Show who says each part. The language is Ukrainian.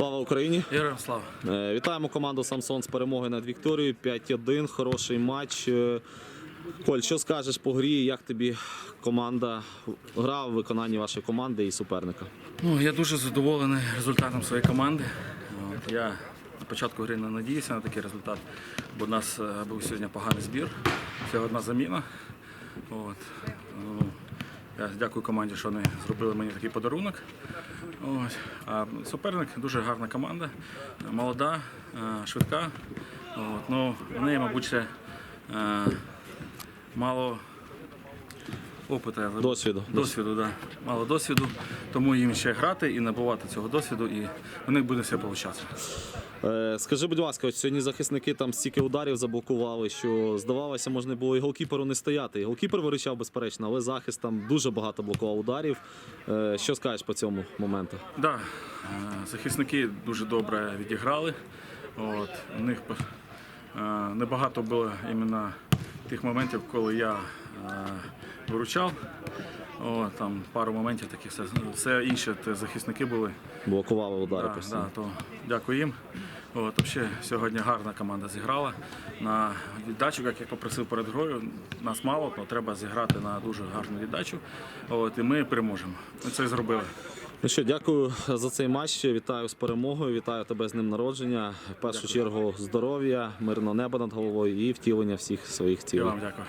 Speaker 1: Слава Україні!
Speaker 2: Героям слава.
Speaker 1: Е, Вітаємо команду Самсон з перемогою над Вікторією. 5-1, хороший матч. Е, Коль, що скажеш по грі? Як тобі команда гра в виконанні вашої команди і суперника?
Speaker 2: Ну, я дуже задоволений результатом своєї команди. От, я на початку гри не надіявся на такий результат, бо у нас е, був сьогодні поганий збір. Всього одна заміна. От. Я дякую команді, що вони зробили мені такий подарунок. Ось. А суперник дуже гарна команда, молода, е, швидка. От. Ну, вони, мабуть, ще е, мало опиту. я.
Speaker 1: Досвіду.
Speaker 2: Досвіду, да. Мало досвіду, тому їм ще грати і набувати цього досвіду, і у них буде все виходити.
Speaker 1: Е, Скажи, будь ласка, ось сьогодні захисники там стільки ударів заблокували, що здавалося, можна було і голкіперу не стояти. І голкіпер виручав безперечно, але захист там дуже багато блокував ударів. Е, Що скажеш по цьому моменту?
Speaker 2: Да, е, захисники дуже добре відіграли. От, у них е, небагато було іменно тих моментів, коли я е, виручав. От, там пару моментів таких, все, все інше це захисники були.
Speaker 1: Блокували удари
Speaker 2: Да,
Speaker 1: постійно.
Speaker 2: да, то дякую їм. От, взагалі, сьогодні гарна команда зіграла. На віддачу, як я попросив перед грою, нас мало, але треба зіграти на дуже гарну віддачу. От, і ми переможемо. Ми це зробили.
Speaker 1: Ну що, дякую за цей матч. Вітаю з перемогою. Вітаю тебе з ним народження. В першу чергу здоров'я, мирного неба над головою і втілення всіх своїх
Speaker 2: Я
Speaker 1: цілей.
Speaker 2: вам дякую.